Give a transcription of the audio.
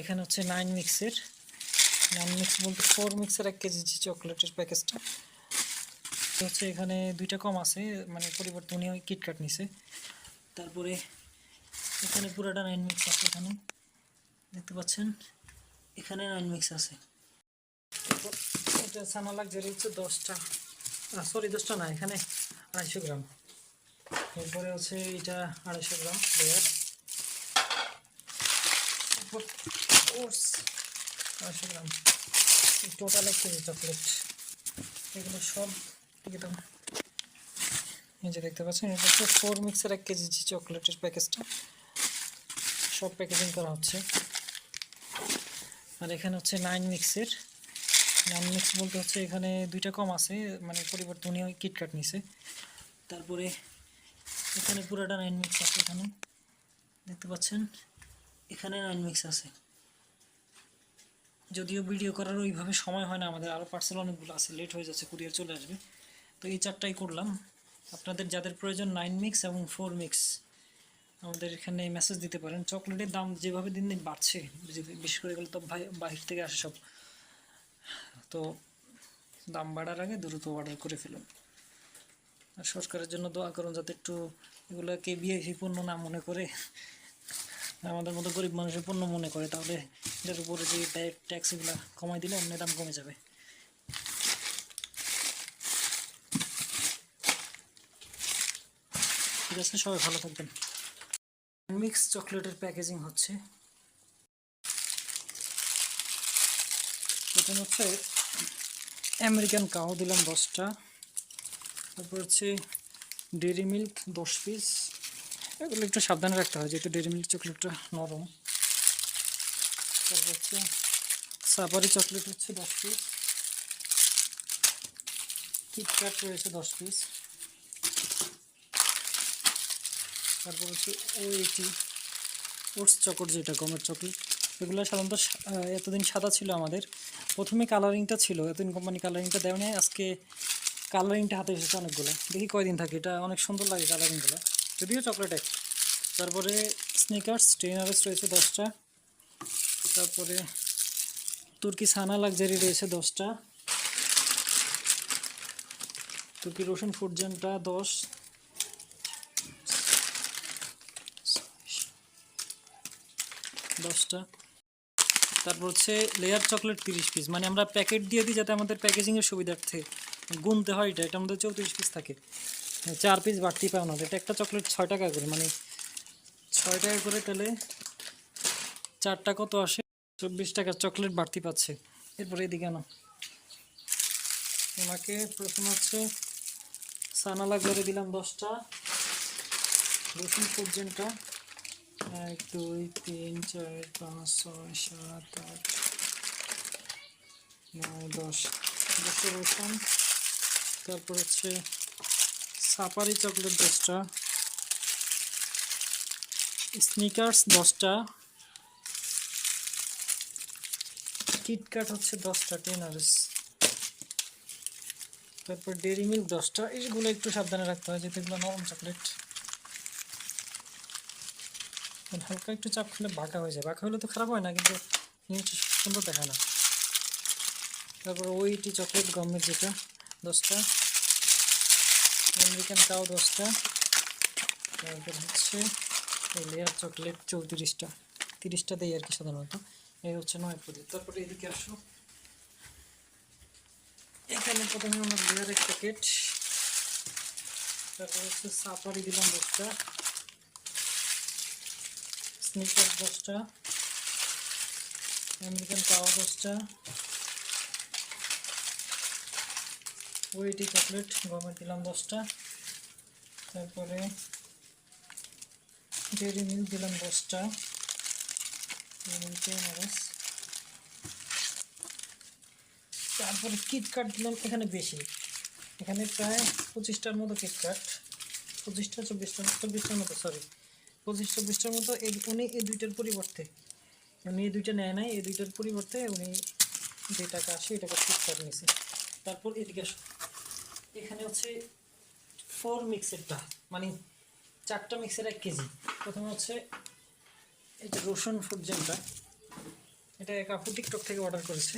এখানে হচ্ছে নাইন মিক্সের নাইন মিক্স বলতে ফোর মিক্সের এক কেজি যে চকলেটের প্যাকেজটা হচ্ছে এখানে দুইটা কম আছে মানে পরিবর্তে উনি ওই কিটকাট নিছে। তারপরে এখানে পুরাটা নাইন মিক্স আছে এখানে। দেখতে পাচ্ছেন? এখানে নাইন মিক্স আছে। এটা সানা লাক্সারি হচ্ছে দশটা। সরি দশটা না, এখানে আড়াইশো গ্রাম। এরপরে হচ্ছে এটা আড়াইশো গ্রাম লেয়ার আড়াইশো গ্রাম টোটাল এক কেজি চকলেট এগুলো সব একদম এই যে দেখতে পাচ্ছেন, এটা হচ্ছে ফোর মিক্সের এক কেজি যে চকলেটের প্যাকেজটা সব প্যাকেজিং করা হচ্ছে। আর এখানে হচ্ছে নাইন মিক্সের নাইন মিক্স বলতে হচ্ছে এখানে দুইটা কম আছে মানে পরিবর্তে কিটকাট নিছে। তারপরে এখানে পুরোটা নাইন মিক্স আছে এখানে। দেখতে পাচ্ছেন? এখানে নাইন মিক্স আছে। যদিও ভিডিও করার ওইভাবে সময় হয় না, আমাদের আরও পার্সেল অনেকগুলো আছে লেট হয়ে যাচ্ছে কুরিয়ার চলে আসবে। তো এই চারটাই করলাম। আপনাদের যাদের প্রয়োজন নাইন মিক্স এবং ফোর মিক্স আমাদের এখানে মেসেজ দিতে পারেন। চকলেটের দাম যেভাবে দিন দিন বাড়ছে, বিশেষ করে এগুলো তো বাহির থেকে আসে সব। তো দাম বাড়ার আগে দ্রুত অর্ডার করে ফেলুন। আর সরকারের জন্য দোয়া করুন যাতে একটু এগুলোকে বিএসি পণ্য না মনে করে আমাদের মতো গরিব মানুষের পণ্য মনে করে, তাহলে এটার উপরে যে ট্যাক্স এগুলো কমাই দিলে এমনি দাম কমে যাবে। ঠিক আছে, সবাই ভালো থাকবেন। মিক্স চকলেটের প্যাকেজিং হচ্ছে। প্রথম হচ্ছে আমেরিকান কাউ দিলাম দশটা। তারপর হচ্ছে ডেরি মিল্ক দশ পিস এগুলো একটু সাবধানে রাখতে হয়, যেহেতু ডেরি মিল্ক চকলেটটা নরম। তারপর হচ্ছে সাপারি চকলেট হচ্ছে দশ পিস কিটক্যাট রয়েছে দশ পিস তারপর হচ্ছে ওইটি ওটস চকট যেটা গমের চকলেট এগুলো সাধারণত এতদিন সাদা ছিল আমাদের। প্রথমে কালারিংটা ছিল, এতদিন কোম্পানি কালারিংটা দেয় নাই। আজকে কালারিংটা হাতে এসেছে অনেকগুলো। দেখি কয়দিন থাকে। এটা অনেক সুন্দর লাগে কালারিংগুলো যদিও চকলেট চকলেটে তারপরে স্নিকার্স ট্রেনার্স রয়েছে দশটা। তারপরে তুর্কি সানা লাক্সারি রয়েছে দশটা। তুর্কি রসুন ফুডজেনটা দশ। দশটা। তারপর হচ্ছে লেয়ার চকলেট তিরিশ পিস মানে আমরা প্যাকেট দিয়ে দিই যাতে আমাদের প্যাকেজিংয়ের সুবিধার্থে গুনতে হয় এটা। এটা আমাদের চৌত্রিশ পিস থাকে। চার পিস বাড়তি পাও না এটা একটা চকলেট ছয় টাকা করে। মানে ছয় টাকা করে তাহলে চারটা কত আসে? চব্বিশ টাকা চকলেট বাড়তি পাচ্ছে। এরপরে এদিকে আনো। ওনাকে প্রথম হচ্ছে সানা করে দিলাম দশটা। রসুন পর্যন্ত। এক, দুই, তিন, চার, পাঁচ, ছয়, সাত, আট, নয়, দশ। দশটা রসুন। তারপর হচ্ছে সাপারি চকলেট দশটা। স্নিকার্স দশটা। কিটকাট হচ্ছে দশটা টেনার্স তারপর ডেরি মিল্ক দশটা, এইগুলো একটু সাবধানে রাখতে হয় যেহেতু এগুলো নরম চকলেট হালকা একটু চাপ খেলে বাঁকা হয়ে যায়। বাঁকা হলে তো খারাপ হয় না, কিন্তু জিনিসটা সুন্দর দেখায় না। তারপর ওইটি চকলেট গমের যেটা, দশটা। আমেরিকান কাউ দশটা। তারপর হচ্ছে এই লেয়ার চকলেট চৌত্রিশটা, তিরিশটা দেই আর কি সাধারণত। এই হচ্ছে নয় প্রদীপ তারপরে এদিকে আসো। এখানে প্রথমে আমার লেয়ারের প্যাকেট তারপরে হচ্ছে সাফারি দিলাম দশটা স্নিকার দশটা আমেরিকান কাওয়া দশটা ওয়েটি চকলেট, গমের দিলাম দশটা তারপরে ডেরি মিল্ক দিলাম দশটা। তারপরে কিটকাট দিলাম এখানে বেশি। এখানে প্রায় পঁচিশটার মতো কিটকাট পঁচিশটা, চব্বিশটা, চব্বিশটার মতো সরি পঁচিশ, চব্বিশটার মতো এই উনি এই দুইটার পরিবর্তে। উনি এই দুইটা নেয় নাই, এই দুইটার পরিবর্তে উনি যে টাকা আসে এই টাকা কিটকাট নিয়েছে তারপর এদিকে এখানে হচ্ছে ফোর মিক্সেরটা মানে চারটা মিক্সার এক কেজি। প্রথমে হচ্ছে এই যে রসুন ফুডজেনটা এটা কাপুর আপু টিকটক থেকে অর্ডার করেছে।